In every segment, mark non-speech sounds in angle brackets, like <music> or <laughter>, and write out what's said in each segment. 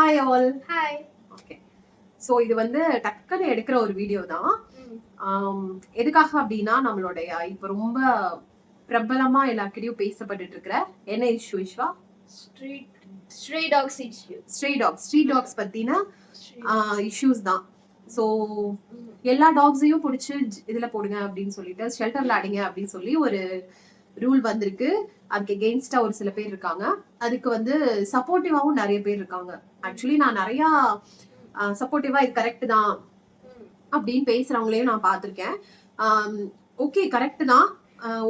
Hi all hi okay so இது வந்து டக்குன்னு எடுக்கிற ஒரு வீடியோ தான். எதுக்காக அப்படின்னா நம்மளுடைய இப்போ ரொம்ப பிரபலமா எல்லாருக்கிட்டையும் பேசப்பட்டுட்டு இருக்கிற என்ன issue Vishwa? Street stray dogs issue stray dogs street dogs பத்தின இஷ்யூஸ் தான். ஸோ எல்லா டாக்ஸையும் பிடிச்சி இதுல போடுங்க அப்படின்னு சொல்லிட்டு ஷெல்டர்ல அடிங்க அப்படின்னு சொல்லி ஒரு ரூல் வந்திருக்கு. அதுக்கு எகெயின்ஸ்டா ஒரு சில பேர் இருக்காங்க. அதுக்கு வந்து சப்போர்ட்டிவாவும் நிறைய பேர் இருக்காங்க. ஆக்சுவலி நான் நிறைய சப்போர்ட்டிவா இது கரெக்ட் தான் அப்படின்னு பேசுறவங்களையும் நான் பார்த்திருக்கேன். ஓகே கரெக்ட் தான்.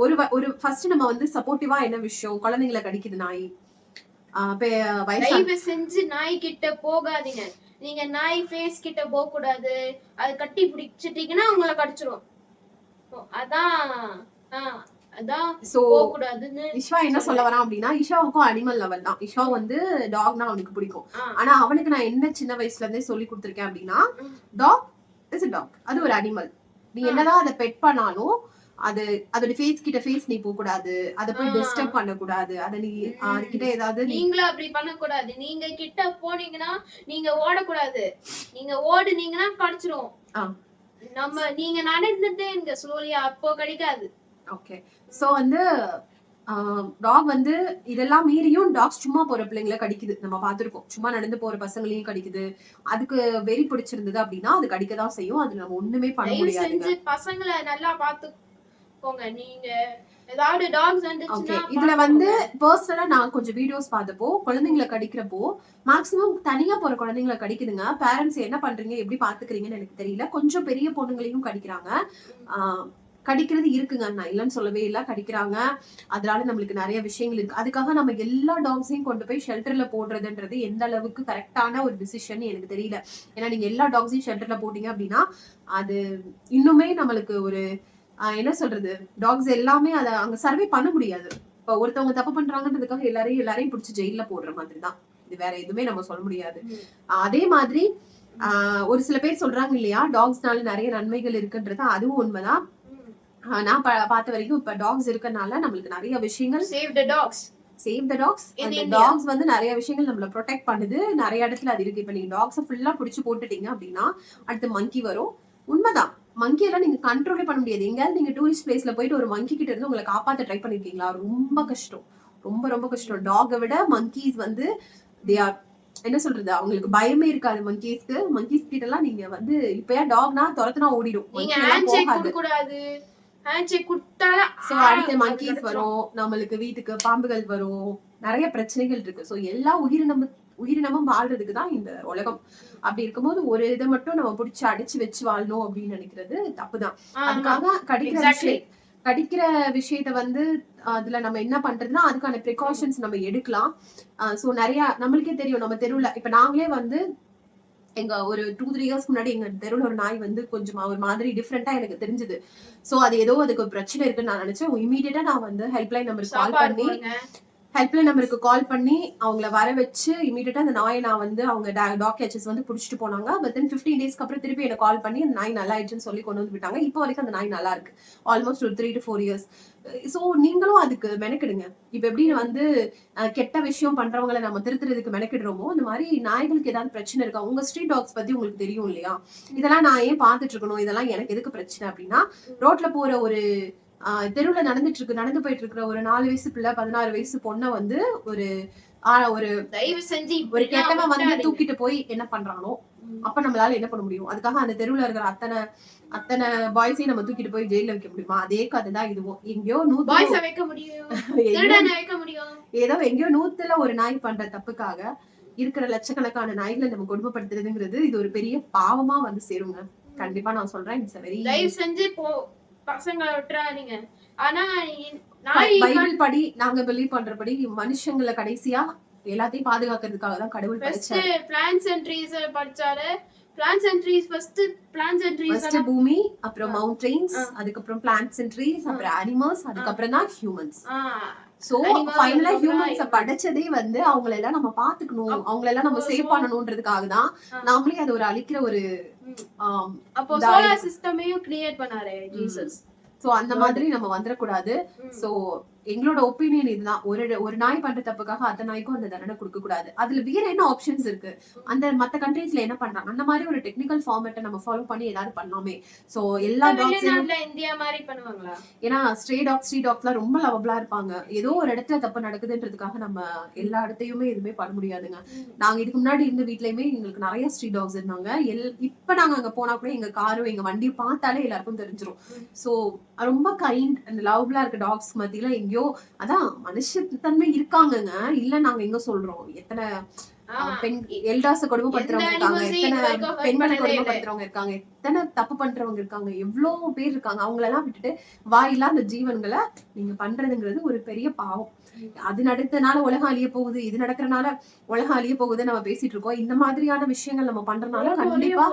ஒரு ஒரு ஃபர்ஸ்ட் நம்ம வந்து சப்போர்ட்டிவா என்ன விஷயம்? குழந்தைங்களை கடிக்குது நாய். ஆஹ் தயவு செஞ்சு நாய் கிட்ட போகாதீங்க. நீங்க நாய் ஃபேஸ் கிட்ட போக கூடாது அது கட்டி பிடிச்சிட்டீங்கன்னா உங்களை கடிச்சிரும். அதான் இஷா என்ன சொல்ல வரான் அப்படின்னா இஷாவுக்கும் அனிமல் லெவல் தான். இஷா வந்து டாக்னா அவனுக்கு பிடிக்கும். ஆனா அவனுக்கு நான் என்ன சின்ன வயசுல இருந்தே சொல்லி கொடுத்துருக்கேன் அப்படின்னா. டாக் இஸ் டாக் அது ஒரு அனிமல் நீ. என்னதான் அதை பெட் பண்ணாலும் அது அதோட ஃபேஸ் கிட்ட ஃபேஸ் நீ போக கூடாது அதை போய். டிஸ்டர்ப் பண்ண கூடாது அதை நீ. அதுகிட்ட ஏதாவது நீங்களும் அப்படி பண்ண கூடாது நீங்க கிட்ட போனீங்கன்னா நீங்க ஓடக்கூடாது. நீங்க ஓடுனீங்கன்னா கடிச்சிரும். நம்ம நீங்க நடந்துட்டே இருங்க. ஸ்லோலியா அப்போ கடிக்காது. ஓகே சோ வந்து டாக் வந்து இதெல்லாம் மீறியும் டாக்ஸ் சும்மா போற பிள்ளைங்கள கடிக்குது. நம்ம பார்த்திருக்கோம். சும்மா நடந்து போற பசங்களையும் கடிக்குது. அதுக்கு வெறி பிடிச்சிருந்தது அப்படின்னா அது கடிக்க தான் செய்யும். அது நம்ம ஒண்ணுமே பண்ண செஞ்சு பசங்களை நல்லா பாத்துக்கோங்க நீங்க இதுல வந்து பர்சனலா நான் கொஞ்சம் வீடியோஸ் பார்த்தப்போ குழந்தைங்களை கடிக்கிறப்போ மேக்ஸிமம் தனியா போற குழந்தைங்களை கடிக்குதுங்க. பேரண்ட்ஸ் என்ன பண்றீங்க? எப்படி பாத்துக்கிறீங்கன்னு எனக்கு தெரியல. கொஞ்சம் பெரிய பொண்ணுங்களையும் கடிக்கிறாங்க. கடிக்கிறது இருக்குங்க நான் இல்லைன்னு சொல்லவே இல்லை. கடிக்கிறாங்க. அதனால நம்மளுக்கு நிறைய விஷயங்கள் இருக்கு. அதுக்காக நம்ம எல்லா டாக்ஸையும் கொண்டு போய் ஷெல்டர்ல போடுறதுன்றது எந்த அளவுக்கு கரெக்டான ஒரு டிசிஷன் எனக்கு தெரியல. ஏன்னா நீங்க எல்லா டாக்ஸையும் ஷெல்டர்ல போட்டீங்க அப்படின்னா அது இன்னுமே நம்மளுக்கு ஒரு என்ன சொல்றது? டாக்ஸ் எல்லாமே அதை அங்க சர்வே பண்ண முடியாது. இப்ப ஒருத்தவங்க தப்பு பண்றாங்கன்றதுக்காக எல்லாரையும் எல்லாரையும் பிடிச்சி ஜெயில போடுற மாதிரி தான் இது வேற எதுவுமே நம்ம சொல்ல முடியாது. அதே மாதிரி ஆஹ் ஒரு சில பேர் சொல்றாங்க இல்லையா? டாக்ஸ்னால நிறைய நன்மைகள் இருக்குன்றது அதுவும் உண்மைதான். நான் பார்த்த வரைக்கும் இப்ப டாக்ஸ் இருக்கறனால நம்மளுக்கு நிறைய விஷயங்கள் save the dogs save the dogs அந்த. டாக்ஸ் வந்து நிறைய விஷயங்கள் நம்மள ப்ரொடெக்ட் பண்ணுது. நிறைய இடத்துல அது இருக்கு. இப்ப நீங்க டாக்ஸை ஃபுல்லா பிடிச்சு போட்டுட்டீங்க அப்படின்னா அடுத்து மங்கி வரும். உண்மைதான். மங்கி எல்லாம் நீங்க கண்ட்ரோலே பண்ண முடியாது. எங்கேயாவது நீங்க டூரிஸ்ட் பிளேஸ்ல போயிட்டு ஒரு மங்கி கிட்ட இருந்து உங்களை காப்பாத்த ட்ரை பண்ணிருக்கீங்களா? ரொம்ப கஷ்டம். ரொம்ப ரொம்ப கஷ்டம். டாகை விட மங்கீஸ் வந்து தே ஆர் என்ன சொல்றது? அவங்களுக்கு பயமே இருக்காது மங்கீஸ்க்கு மங்கீஸ் கிட்ட எல்லாம் நீங்க வந்து இப்பயா டாக்னா துரத்துனா ஓடிடும். ஹேண்ட் ஷேக் அடுத்த மங்கீஸ் வரும். நம்மளுக்கு வீட்டுக்கு பாம்புகள் வரும். நிறைய பிரச்சனைகள் இருக்கு. சோ எல்லா உயிரினம் உயிரினமும் வாழ்றதுக்கு தான் இந்த உலகம். அப்படி இருக்கும்போது ஒரு இதை மட்டும் நம்ம பிடிச்சி அடிச்சு வச்சு வாழணும் அப்படின்னு நினைக்கிறது தப்புதான். அதுக்காக கடிக்கிற. விஷயம் கடிக்கிற விஷயத்த வந்து அதுல நம்ம என்ன பண்றதுன்னா அதுக்கான ப்ரிகாஷன்ஸ் நம்ம எடுக்கலாம். சோ நிறைய நம்மளுக்கே தெரியும். நம்ம தெருவுல இப்ப நாங்களே வந்து எங்க ஒரு டூ த்ரீ இயர்ஸ் முன்னாடி எங்க தெருவுல ஒரு நாய் வந்து கொஞ்சம் ஒரு மாதிரி டிஃப்ரெண்டா எனக்கு தெரிஞ்சது. சோ அது ஏதோ அதுக்கு ஒரு பிரச்சனை இருக்குன்னு நான் நினைச்சேன். இமீடியட்டா நான் வந்து ஹெல்ப்லைன் நம்பருக்கு கால் பண்ணி ஹெல்ப்லைன் நம்பருக்கு கால் பண்ணி அவங்கள வர வச்சு இமீடியட்டா அந்த நாயை நான் வந்து அவங்க டாக் கேச்சஸ் வந்து பிடிச்சிட்டு போனாங்க. பட் தென் ஃபிஃப்டீன் டேஸ்க்கு அப்புறம் திருப்பி எனக்கு கால் பண்ணி அந்த நாய் நல்லா ஆயிடுச்சுன்னு சொல்லி கொண்டு வந்து விட்டாங்க. இப்போ வரைக்கும் அந்த நாய் நல்லா இருக்கு. ஆல்மோஸ்ட் ஒரு three to four years so நீங்களும் அதுக்கு மெனக்கிடுங்க. இப்போ எப்படி வந்து கெட்ட விஷயம் பண்றவங்களை நம்ம திருத்துறதுக்கு மெனக்கிடுறோமோ இந்த மாதிரி நாய்களுக்கு ஏதாவது பிரச்சனை இருக்கா? உங்க ஸ்ட்ரீட் டாக்ஸ் பத்தி உங்களுக்கு தெரியும் இல்லையா? இதெல்லாம் நான் ஏன் பார்த்துட்டு இருக்கணும்? இதெல்லாம் எனக்கு எதுக்கு பிரச்சனை அப்படின்னா ரோட்ல போற ஒரு தெருவுல நடந்துட்டு இருக்கு நடந்து போயிட்டு இருக்கிற ஒரு நாலு வயசு பிள்ளை பதினாறு வயசு பொண்ணை வந்து ஒரு ஒரு தயவு செஞ்சு ஒரு கெட்டவன் வந்து. தூக்கிட்டு போய் என்ன பண்றானோ. அப்ப நம்மளால என்ன பண்ண முடியும்? அதுக்காக அந்த தெருவுல இருக்கிற அத்தனை அத்தனை பாய்ஸையும் நம்ம தூக்கிட்டு போய் ஜெயில வைக்க முடியுமா? அதே கதை தான் இதுவும். எங்கேயோ நூத்து பாய்ஸ வைக்க முடியும்? <laughs> எங்கேயோ- திருடனை வைக்க முடியும்? ஏதோ எங்கேயோ நூத்துல ஒரு நாய் பண்ற தப்புக்காக இருக்கிற லட்சக்கணக்கான நாய்களை நம்ம கொடுமைப்படுத்துறதுங்கிறது இது ஒரு பெரிய பாவமா வந்து சேருங்க. கண்டிப்பா நான் சொல்றேன். இட்ஸ் வெரி தயவு செஞ்சு விட்டுறாதீங்க. ஆனா பைபிள் படி நாங்க பிலீவ் பண்றபடி மனுஷங்களை கடைசியா எல்லாத்தையும் பாதுகாக்கிறதுக்காக தான் கடவுள் படைச்சாரு. Plans and trees படிச்சாரு. Plants and trees first plants and trees first பூமி அப்புறம். மவுண்டன்ஸ் ஆ. அதுக்கப்புறம் பிளான்ட்ஸ் அண்ட் ட்ரீஸ் அப்புறம் அனிமல்ஸ் அதுக்கப்புறம் தான் ஹியூமன்ஸ் சோ ஃபைனலா ஹியூமன்ஸ. படைச்சதே வந்து அவங்கள எல்லாம் நம்ம பாத்துக்கணும் அவங்கள எல்லாம் நம்ம சேவ் பண்ணணும்ன்றதுக்காக தான். நாமளே அது ஒரு அழிக்கிற ஒரு அப்போ சோலார் சிஸ்டமையும் கிரியேட் பண்ணாரு ஜீசஸ் சோ அந்த மாதிரி நம்ம வந்துடக்கூடாது சோ எங்களோட ஒப்பீனியன் இதுதான். ஒரு ஒரு நாய் பண்ற தப்புக்காக அத்த நாய்க்கும் அந்த தண்டனை கொடுக்க கூடாது. அதுல வேற என்ன ஆப்ஷன்ஸ் இருக்கு? அந்த மத்த கண்ட்ரீஸ்ல என்ன பண்றாங்க? அந்த மாதிரி ஒரு டெக்னிக்கல் ஃபார்மேட்டை நம்ம ஃபாலோ பண்ணி ஏதாவது பண்ணலாமே. சோ எல்லா வெளிநாட்டுல இந்தியா மாதிரி பண்ணுவாங்களா? ஏன்னா ஸ்ட்ரே டாக் ஸ்ட்ரீட் டாக்ஸ்லாம் ரொம்ப லவபிளா இருப்பாங்க. ஏதோ ஒரு இடத்துல தப்பு நடக்குதுன்றதுக்காக நம்ம எல்லா இடத்தையுமே எதுவுமே பண்ண முடியாதுங்க. நாங்க இதுக்கு முன்னாடி இருந்த வீட்லயுமே எங்களுக்கு நிறைய ஸ்ட்ரீட் டாக்ஸ் இருந்தாங்க. எல் இப்ப நாங்க அங்க போனா கூட எங்க காரும் எங்க வண்டியும் பார்த்தாலே எல்லாருக்கும் தெரிஞ்சிரும். சோ ரொம்ப கைண்ட் அந்த லவ்லா இருக்க டாக்ஸ் மத்தியில எங்கேயோ அதான் மனுஷத்தன்மை இருக்காங்கங்க. இல்ல நாங்க எங்க சொல்றோம்? எத்தனை. பெண் எல்டாஸ கொடுமைப்படுத்துறவங்க இருக்காங்க. எத்தனை பெண்களை. கொடுமைப்படுத்துறவங்க இருக்காங்க. எத்தனை தப்பு பண்றவங்க இருக்காங்க. எவ்வளவு பேர் இருக்காங்க. அவங்கள எல்லாம் விட்டுட்டு வாயில்லா அந்த ஜீவன்களை நீங்க பண்றதுங்கிறது ஒரு பெரிய பாவம். அது நடத்தனால உலகம் அழிய போகுது. இது நடக்கறனால உலகம் அழிய போகுது நம்ம பேசிட்டு இருக்கோம். இந்த மாதிரியான விஷயங்கள் நம்ம பண்றதுனால கண்டிப்பா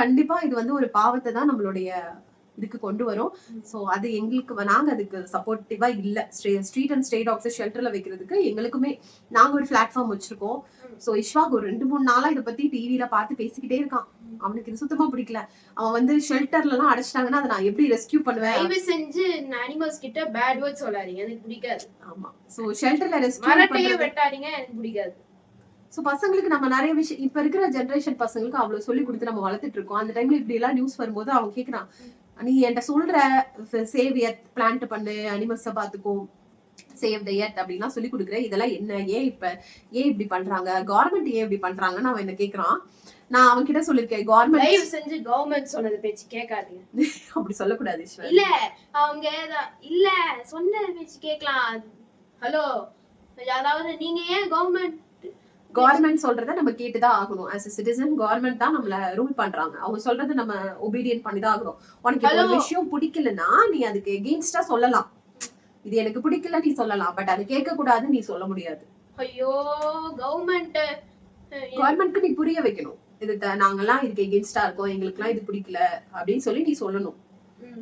கண்டிப்பா இது வந்து ஒரு பாவத்தை தான் நம்மளுடைய இதுக்கு கொண்டு வரும். சோ அது எங்களுக்கு வ- நாங்க அதுக்கு சப்போர்ட்டிவா இல்ல. ஸ்ட்ரீட் அண்ட் ஸ்டே டாக்ஸ் ஷெல்டர்ல வைக்கிறதுக்கு எங்களுக்குமே நாங்க ஒரு பிளாட்ஃபார்ம் வச்சிருக்கோம். சோ இஷ்வாக் ஒரு ரெண்டு மூணு நாளா இத பத்தி டிவில பார்த்து பேசிக்கிட்டே இருக்கான். அவனுக்கு இது சுத்தமா பிடிக்கல. அவன் வந்து ஷெல்டர்ல எல்லாம் அடைச்சிட்டாங்கன்னா அதை நான் எப்படி ரெஸ்கியூ பண்ணுவேன்? தயவு செஞ்சு அனிமல்ஸ் கிட்ட பேட் வேர்ட் சொல்லாதீங்க. எனக்கு பிடிக்காது. ஆமா. சோ ஷெல்டர்ல ரெஸ்கியூ மரட்டையே வெட்டாதீங்க. எனக்கு பிடிக்காது. சோ பசங்களுக்கு நம்ம நிறைய விஷயம் இப்ப இருக்கிற ஜெனரேஷன் பசங்களுக்கு அவ்வளவு சொல்லி கொடுத்து நம்ம வளர்த்துட்டு இருக்கோம். அந்த டைம்ல இப்படி எல்லாம் நியூஸ் வரும்போது அவன் கேக்குறான் நீ என்கிட்ட சொல்ற சேவ் எர்த் பிளான்ட் பண்ணு அனிமல்ஸ பாத்துக்கோ சேவ் த எர்த் அப்படின்லாம் சொல்லி கொடுக்குறேன். இதெல்லாம் என்ன? ஏன் இப்ப ஏன் இப்படி பண்றாங்க? கவர்மெண்ட் ஏன் இப்படி பண்றாங்கன்னு அவன் என்ன கேக்குறான்? நான் அவன் கிட்ட சொல்லிருக்கேன் கவர்மெண்ட் செஞ்சு கவர்மெண்ட் சொன்னது பேச்சு கேட்காதீங்க. <laughs> அப்படி சொல்லக்கூடாது இல்ல அவங்க இல்ல சொன்னது பேச்சு கேட்கலாம். ஹலோ அதாவது நீங்க ஏன் கவர்மெண்ட் கவர்மெண்ட் சொல்றத நம்ம கேட்டுதான் ஆகணும். ஆஸ் சிட்டிசன் கவர்மெண்ட் தான் நம்மள ரூல் பண்றாங்க. அவங்க சொல்றத நம்ம ஒபீடியன்ட் பண்ணி தான் ஆகணும். உனக்கு ஒரு. விஷயம் பிடிக்கலன்னா நீ அதுக்கு எகெயின்ஸ்டா சொல்லலாம். இது எனக்கு பிடிக்கல நீ சொல்லலாம். பட் அது கேட்க கூடாது நீ சொல்ல முடியாது. ஐயோ கவர்மெண்ட் கவர்மெண்ட்க்கு நீ புரிய வைக்கணும். இது நாங்கெல்லாம் இதுக்கு எகெயின்ஸ்டா இருக்கோம். எங்களுக்குலாம் இது பிடிக்கல அப்படின்னு சொல்லி நீ சொல்லணும்.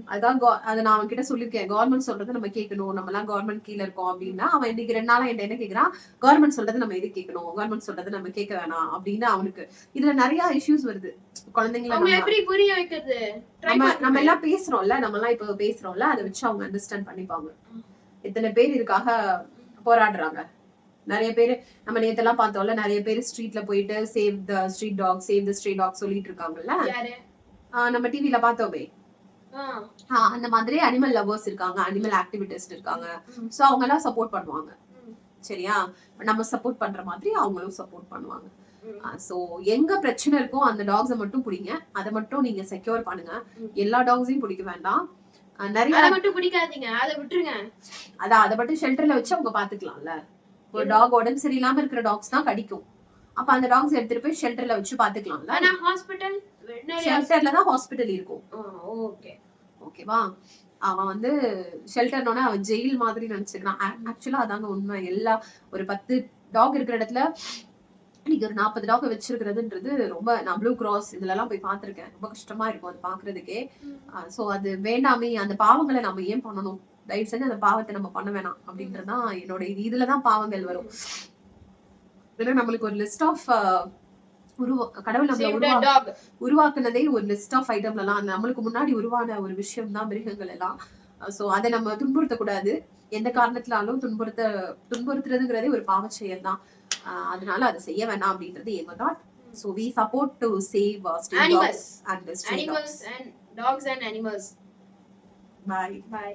அதான் அதை நான் அவன் கிட்ட சொல்லிருக்கேன் கவர்மெண்ட் சொல்றதை நம்ம கேட்கணும். நம்ம எல்லாம் கவர்மெண்ட் கீழ இருக்கோம் அப்படின்னா அவன் இன்னைக்கு ரெண்டு நாளா என்ன கேக்குறான் கவர்மெண்ட் சொல்றதை நம்ம எது கேட்கணும்? கவர்மெண்ட் சொல்றதை நம்ம கேட்க வேணாம் அப்படின்னு அவனுக்கு. இதுல நிறைய இஷ்யூஸ் வருது. குழந்தைங்களை எப்படி புரிய வைக்கிறது? நம்ம நம்ம. எல்லாம் பேசுறோம்ல. நம்ம எல்லாம் இப்ப பேசுறோம்ல. அதை வச்சு அவங்க அண்டர்ஸ்டாண்ட் பண்ணிப்பாங்க. எத்தனை பேர் இதுக்காக போராடுறாங்க. நிறைய பேர் நம்ம நேத்தெல்லாம் பார்த்தோம்ல நிறைய பேர் ஸ்ட்ரீட்ல போயிட்டு save the street dog save the street dog சொல்லிட்டு இருக்காங்கல்ல. நம்ம டிவில பார்த்தோமே. அந்த மாதிரி அனிமல் லவர்ஸ் இருக்காங்க அனிமல் ஆக்டிவிட்டிஸ்ட் இருக்காங்க. சோ அவங்க எல்லாம் சப்போர்ட் பண்ணுவாங்க. சரியா? நம்ம சப்போர்ட் பண்ற மாதிரி அவங்களும் சப்போர்ட் பண்ணுவாங்க. சோ எங்க பிரச்சனை இருக்கோ அந்த டாக்ஸை மட்டும் பிடிங்க. அதை மட்டும் நீங்க செக்யூர் பண்ணுங்க. எல்லா டாக்ஸையும் பிடிக்க வேண்டாம். நிறைய அதை மட்டும் பிடிக்காதீங்க. அதை விட்டுருங்க. அதான் அதை மட்டும் ஷெல்டர்ல வச்சு அவங்க பாத்துக்கலாம்ல ஒரு டாக் உடம்பு சரியில்லாம இருக்கிற டாக்ஸ் தான் கடிக்கும். அப்ப அந்த டாக்ஸ் எடுத்துட்டு போய் ஷெல்டர்ல வச்சு பாத்துக்கலாம்ல ஆனா ஹாஸ்பிட்டல் ஷெல்டர்ல தான் ஹாஸ்பிட்டல் இருக்கும். ஓகே ஓகேவா? அவன் வந்து ஷெல்டர்னோட அவன் ஜெயில் மாதிரி நினைச்சுக்கிறான். ஆக்சுவலா அதாங்க உண்மை. எல்லா ஒரு பத்து டாக் இருக்கிற இடத்துல இன்னைக்கு ஒரு நாற்பது டாக் வச்சிருக்கிறதுன்றது ரொம்ப நான் ப்ளூ கிராஸ் இதுல எல்லாம் போய் பார்த்திருக்கேன். ரொம்ப கஷ்டமா இருக்கும் அது பாக்குறதுக்கே சோ அது வேண்டாமே அந்த பாவங்களை நம்ம ஏன் பண்ணணும்? தயவு செஞ்சு அந்த பாவத்தை நம்ம பண்ண வேணாம் அப்படின்றதுதான் என்னோட இது இதுலதான் பாவங்கள் வரும். ஏன்னா நம்மளுக்கு ஒரு லிஸ்ட் ஆஃப் கடவுள் நம்மள. உருவாக்குனதே ஒரு லிஸ்ட் ஆஃப் ஐட்டம்லாம் நம்மளுக்கு முன்னாடி உருவான ஒரு விஷயம் தான் மிருகங்கள் எல்லாம் சோ அதை நம்ம துன்புறுத்த கூடாது எந்த காரணத்தினாலும் துன்புறுத்த துன்புறுத்துறதுங்கிறதே ஒரு பாவச் செயல் தான் அதனால அதை செய்ய வேணாம் அப்படின்றது எங்க thought so we support to save. And Animals and dogs and animals. Bye Bye.